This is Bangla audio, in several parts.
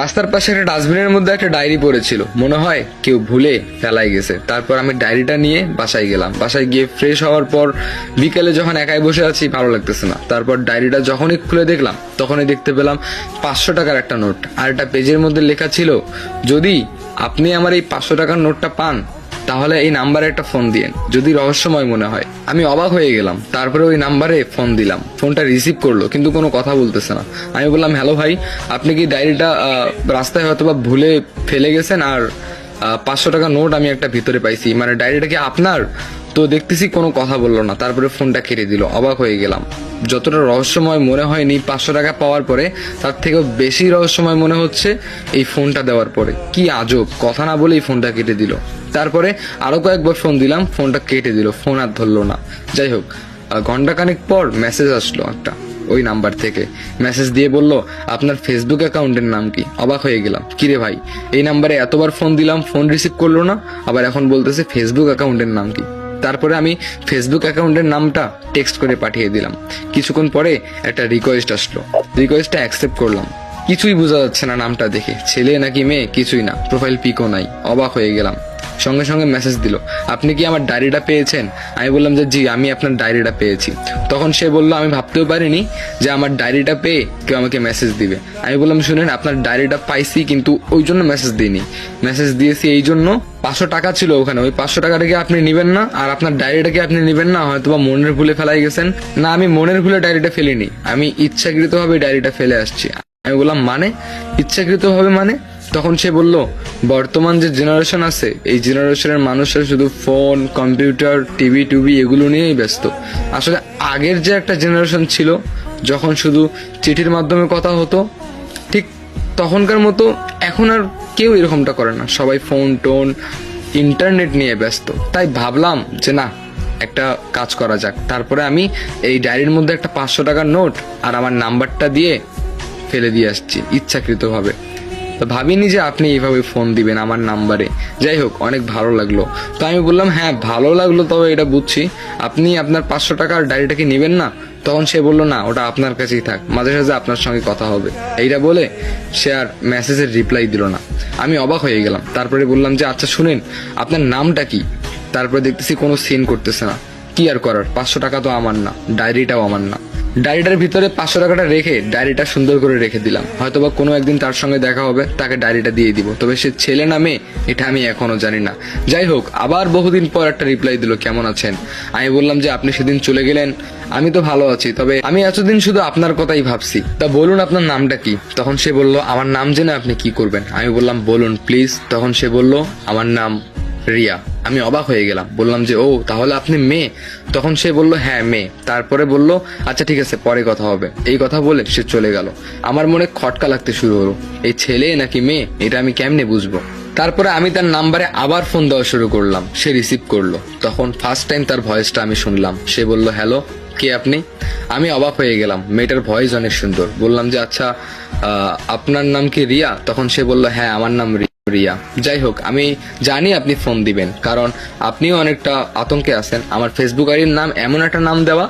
রাস্তার পাশে একটা ডাস্টবিনের মধ্যে একটা ডায়েরি পড়েছিল। মনে হয় কেউ ভুলে ফেলাই গেছে। তারপর আমি ডায়েরিটা নিয়ে বাসায় গেলাম। বাসায় গিয়ে ফ্রেশ হওয়ার পর বিকেলে যখন একাই বসে আছি, ভালো লাগতেছে না। তারপর ডায়েরিটা যখনই খুলে দেখলাম, তখনই দেখতে পেলাম পাঁচশো টাকার একটা নোট। আর একটা পেজের মধ্যে লেখা ছিল, যদি আপনি আমার এই পাঁচশো টাকার নোটটা পান তাহলে এই নাম্বারে একটা ফোন দিয়েন, যদি রহস্যময় মনে হয়। আমি অবাক হয়ে গেলাম, তারপরে ওই নাম্বারে ফোন দিলাম। ফোনটা রিসিভ করল, কিন্তু কোনো কথা বলতেছে না। আমি বললাম, হ্যালো ভাই, আপনি কি ডায়েরিটা রাস্তায় হয়তো বা ভুলে ফেলে গেছেন? আর পাঁচশো টাকা নোট আমি একটা ভিতরে পাইছি। মানে ডায়েরিটা কি আপনার? তো দেখতেছি কোনো কথা বলল না। তারপরে ফোনটা কেটে দিল। অবাক হয়ে গেলাম। যতটা রহস্যময় মনে হয়নি পাঁচশো টাকা পাওয়ার পরে, তার থেকেও বেশি রহস্যময় মনে হচ্ছে এই ফোনটা দেওয়ার পরে। কি আজব, কথা না বলেই ফোনটা কেটে দিল। তারপরে আরও কয়েকবার ফোন দিলাম, ফোনটা কেটে দিল, ফোন আর ধরলো না। যাই হোক ঘন্টাখানেক পর মেসেজ আসলো একটা, ওই নাম্বার থেকে। মেসেজ দিয়ে বলল, আপনার ফেসবুক অ্যাকাউন্টের নাম কি? অবাক হয়ে গেলাম। কিরে ভাই, এই নাম্বারে এতবার ফোন দিলাম, ফোন রিসিভ করল না? আবার এখন বলতেছে ফেসবুক অ্যাকাউন্টের নাম কি? তারপরে আমি ফেসবুক অ্যাকাউন্টের নামটা টেক্সট করে পাঠিয়ে দিলাম। কিছুক্ষণ পরে একটা রিকোয়েস্ট আসলো। রিকোয়েস্টটা অ্যাকসেপ্ট করলাম। কিছুই বোঝা যাচ্ছে না নামটা দেখে। ছেলে নাকি মেয়ে? কিছুই না। প্রোফাইল পিকও নাই। অবাক হয়ে গেলাম। সঙ্গে সঙ্গে মেসেজ দিল। আপনি কি আমার ডায়েরিটা পেয়েছেন? আমি বললাম যে, জি, আমি আপনার ডায়েরিটা পেয়েছি। তখন সে বলল, আমি ভাবতেও পারিনি যে আমার ডায়েরিটা পেয়ে কেউ আমাকে মেসেজ দিবে। আমি বললাম, শুনেন, আপনার ডায়েরিটা পাইছি, কিন্তু ওই জন্য মেসেজ দিইনি। মেসেজ দিয়েছি এই জন্য পাঁচশো টাকা ছিল ওখানে। ওই পাঁচশো টাকাটাকে আপনি নেবেন না? আর আপনার ডায়েরিটাকে আপনি নেবেন না? হয়তো বা মনের ভুলে ফেলাই গেছেন। না, আমি মনের ভুলে ডায়েরিটা ফেলিনি। আমি ইচ্ছাকৃতভাবে ডায়েরিটা ফেলে আসছি। আমি বললাম মানে? ইচ্ছাকৃত ইচ্ছাকৃতভাবে মানে? তখন সে বলল, বর্তমান যে জেনারেশন আছে, এই জেনারেশনের মানুষরা শুধু ফোন কম্পিউটার টিভি টুবি এগুলো নিয়েই ব্যস্ত। আসলে আগের যে একটা জেনারেশন ছিল, যখন শুধু চিঠির মাধ্যমে কথা হতো, ঠিক তখনকার মতো এখন আর কেউ এরকমটা করে না। সবাই ফোন টোন ইন্টারনেট নিয়ে ব্যস্ত। তাই ভাবলাম যে না, একটা কাজ করা যাক। তারপরে আমি এই ডায়েরির মধ্যে একটা পাঁচশো টাকার নোট আর আমার নাম্বারটা দিয়ে ফেলে দিয়ে আসছি, ইচ্ছাকৃতভাবে। তো ভাবিনি যে আপনি এইভাবে ফোন দিবেন আমার নাম্বারে যাই হোক, অনেক ভালো লাগল। তো আমি বললাম হ্যাঁ ভালো লাগল তবে এটা বুঝছি। আপনি আপনার পাঁচশো টাকার ডায়েরিটা কি নেবেন না? তখন সে বলল, না, ওটা আপনার কাছেই থাক। মাঝে সাঝে আপনার সঙ্গে কথা হবে। এইটা বলে সে আর মেসেজের রিপ্লাই দিল না। আমি অবাক হয়ে গেলাম। তারপরে বললাম যে আচ্ছা শুনেন, আপনার নামটা কি? তারপরে দেখতেছি কোনো সিন করতেছে না। কি আর করার? পাঁচশো টাকা তো আমার না, ডায়েরিটাও আমার না। ডায়েরিটার ভিতরে পাঁচশো টাকাটা রেখে ডায়েরিটা সুন্দর করে রেখে দিলাম। হয়তোবা কোনো একদিন তার সঙ্গে দেখা হবে, তাকে ডায়েরিটা দিয়ে দিব। তবে সে ছেলে না মেয়ে, এটা আমি এখনও জানি না। যাই হোক, আবার বহুদিন পর একটা রিপ্লাই দিল, কেমন আছেন? আমি বললাম যে, আপনি সেদিন চলে গেলেন, আমি তো ভালো আছি, তবে আমি এতদিন শুধু আপনার কথাই ভাবছি। তা বলুন আপনার নামটা কি? তখন সে বলল, আমার নাম জেনে আপনি কি করবেন? আমি বললাম, বলুন প্লিজ তখন সে বলল, আমার নাম রিয়া। আমি অবাক হয়ে গেলাম। বললাম যে, ও, তাহলে আপনি মেয়ে? তখন সে বলল হ্যাঁ মেয়ে। তারপরে বলল আচ্ছা ঠিক আছে, পরে কথা হবে। এই কথা বলে সে চলে গেল। আমার মনে খটকা লাগতে শুরু হলো। এই ছেলে নাকি মেয়ে? এটা আমি কেমনে বুঝব? তারপরে আমি তার নাম্বারে আবার ফোন দেওয়া শুরু করলাম। সে রিসিভ করল। তখন ফার্স্ট টাইম তার ভয়েসটা আমি শুনলাম। সে বলল, হ্যালো, কে আপনি? আমি অবাক হয়ে গেলাম। মেয়েটার ভয়েস অনেক সুন্দর। বললাম যে আচ্ছা আপনার নাম কি রিয়া? তখন সে বলল হ্যাঁ আমার নাম রিয়া। রিয়া যাই হোক আমি জানি আপনি ফোন দিবেন, কারণ আপনিও অনেকটা আতঙ্কে আছেন। আমার ফেসবুক আইডির নাম এমন একটা নাম দেওয়া,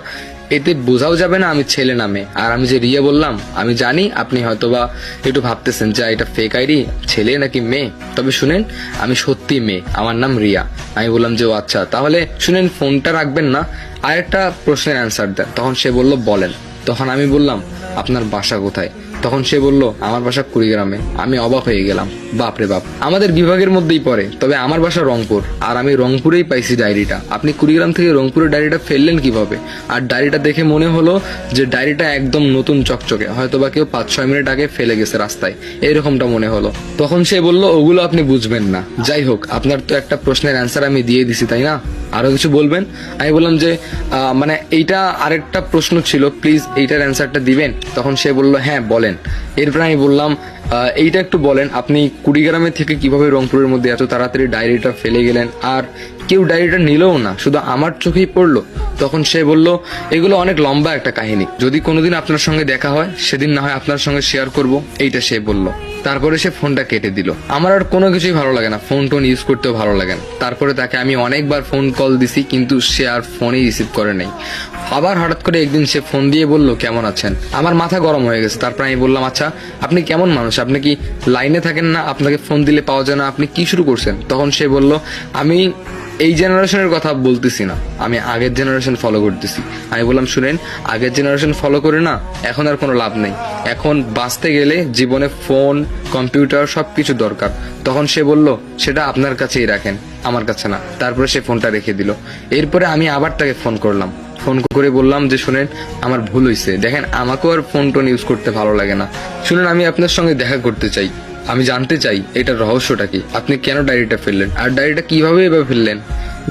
এতে বোঝাও যাবে না আমি ছেলে নামে আর আমি যে রিয়া বললাম, আমি জানি আপনি হয়তোবা একটু ভাবতেছেন যে এটা ফেক আইডি? ছেলে নাকি মেয়ে? তবে শুনেন, আমি সত্যি মেয়ে, আমার নাম রিয়া। আমি বললাম যে, ও আচ্ছা তাহলে শুনেন, ফোনটা রাখবেন না। আরেকটা প্রশ্নের অ্যান্সার দেন। তখন সে বলল, বলেন। তখন আমি বললাম, আপনার বাসা কোথায়? তখন সে বলল, আমার বাসা কুড়িগ্রামে। আমি অবাক হয়ে গেলাম। বাপরে বাপ, আমাদের বিভাগের মধ্যেই পড়ে। তবে আমার বাসা রংপুর। আর আমি রংপুরেই পাইছি ডায়েরিটা। আপনি কুড়িগ্রাম থেকে রংপুরের ডায়েরিটা ফেললেন কীভাবে? আর ডায়েরিটা দেখে মনে হলো যে ডায়েরিটা একদম নতুন চকচকে। হয়তো বা কেউ পাঁচ, ছয় মিনিট আগে ফেলে গেছে রাস্তায়। এরকমটা মনে হলো। তখন সে বলল, ওগুলো আপনি বুঝবেন না। যাই হোক, আপনার তো একটা প্রশ্নের অ্যান্সার আমি দিয়ে দিছি, তাই না? আরও কিছু বলবেন? আমি বললাম যে মানে এইটা আরেকটা প্রশ্ন ছিল, প্লিজ এইটার অ্যান্সারটা দিবেন? তখন সে বলল হ্যাঁ বলেন। এরপর আমি বললাম এইটা একটু বলেন, আপনি কুড়িগ্রামের থেকে কীভাবে রংপুরের মধ্যে এত তাড়াতাড়ি ডায়েরিটা ফেলে গেলেন? আর কেউ ডায়েরিটা নিলেও না, শুধু আমার চোখেই পড়ল। তখন সে বলল, এগুলো অনেক লম্বা একটা কাহিনী। যদি কোনোদিন আপনার সঙ্গে দেখা হয়, সেদিন না হয় আপনার সঙ্গে শেয়ার করব। এইটা সে বলল। তারপরে সে ফোনটা কেটে দিল। আমার আর কোনো কিছুই ভালো লাগে না, ফোন টোন ইউজ করতেও ভালো লাগে না। তারপরে তাকে আমি অনেকবার ফোন কল দিছি, কিন্তু সে আর ফোনই রিসিভ করে নাই। আবার হঠাৎ করে একদিন সে ফোন দিয়ে বলল, কেমন আছেন? আমার মাথা গরম হয়ে গেছে। তারপর আমি বললাম আচ্ছা আপনি কেমন মানুষ? আপনি কি লাইনে থাকেন না? আপনাকে ফোন দিলে পাওয়া যায় না? আপনি কি শুরু করছেন? তখন সে বলল, আমি এই জেনারেশনের কথা বলতেছি না। আমি আগের জেনারেশন ফলো করতেছি। আমি বললাম, শুনেন, আগের জেনারেশন ফলো করে না, এখন আর কোনো লাভ নেই। এখন বাঁচতে গেলে জীবনে ফোন কম্পিউটার সব কিছু দরকার। তখন সে বলল, সেটা আপনার কাছেই রাখেন, আমার কাছে না। তারপরে সে ফোনটা রেখে দিল। এরপরে আমি আবার তাকে ফোন করলাম। ফোন করে বললাম যে, শুনেন, আমার ভুল হয়েছে দেখেন, আমাকেও আর ফোন টোন ইউজ করতে ভালো লাগে না। শুনেন, আমি আপনার সঙ্গে দেখা করতে চাই। আমি জানতে চাই, এটার রহস্যটা কি? আপনি কেন ডায়েরিটা ফেললেন? আর ডায়েরিটা কীভাবে এভাবে ফেললেন?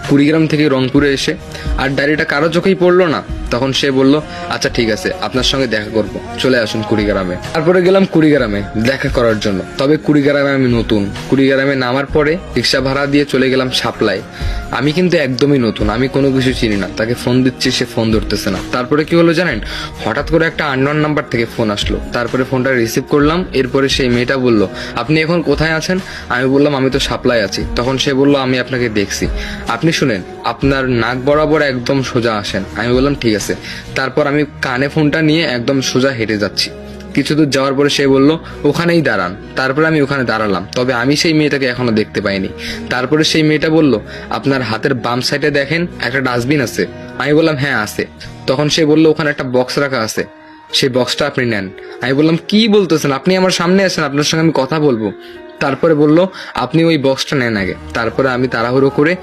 কুড়িগ্রাম থেকে রংপুরে এসে? আর ডায়েরিটা কারও চোখেই পড়ল না? তখন সে বলল আচ্ছা ঠিক আছে, আপনার সঙ্গে দেখা করব। চলে আসুন কুড়িগ্রামে। তারপরে গেলাম কুড়িগ্রামে দেখা করার জন্য। তবে কুড়িগ্রামে আমি নতুন। কুড়িগ্রামে নামার পরে রিক্সা ভাড়া দিয়ে চলে গেলাম সাপ্লাই। আমি কিন্তু একদমই নতুন, আমি কোনো কিছু চিনি না। তাকে ফোন দিচ্ছি, সে ফোন ধরতেছে না। তারপরে কি হলো জানেন? হঠাৎ করে একটা আননোন নাম্বার থেকে ফোন আসলো। তারপরে ফোনটা রিসিভ করলাম, এরপরে সেই মেয়েটা বলল, আপনি এখন কোথায় আছেন? আমি বললাম, আমি তো সাপ্লাই আছি। তখন সে বলল, আমি আপনাকে দেখছি। আপনি শুনেন, আপনার নাক বরাবর একদম সোজা আসেন। আমি বললাম, ঠিক আছে। তারপর আমি কানে ফোনটা নিয়ে একদম সোজা হেঁটে যাচ্ছি। কিছু দূর যাওয়ার পরে সে বলল, ওখানেই দাঁড়ান। তারপরে আমি ওখানে দাঁড়ালাম। তবে আমি সেই মেয়েটাকে এখনও দেখতে পাইনি। তারপরে সেই মেয়েটা বলল, আপনার হাতের বাম সাইডে দেখেন, একটা ডাস্টবিন আছে। আমি বললাম হ্যাঁ আছে। তখন সে বলল, ওখানে একটা বক্স রাখা আছে। সেই বক্সটা আপনি নেন। আমি বললাম, কি বলতেছেন? আপনি আমার সামনে আছেন, আপনার সঙ্গে আমি কথা বলব। তারপরে বলল, আপনি ওই বক্সটা নেন আগে। তারপরে আমি তাড়াহুড়ো করে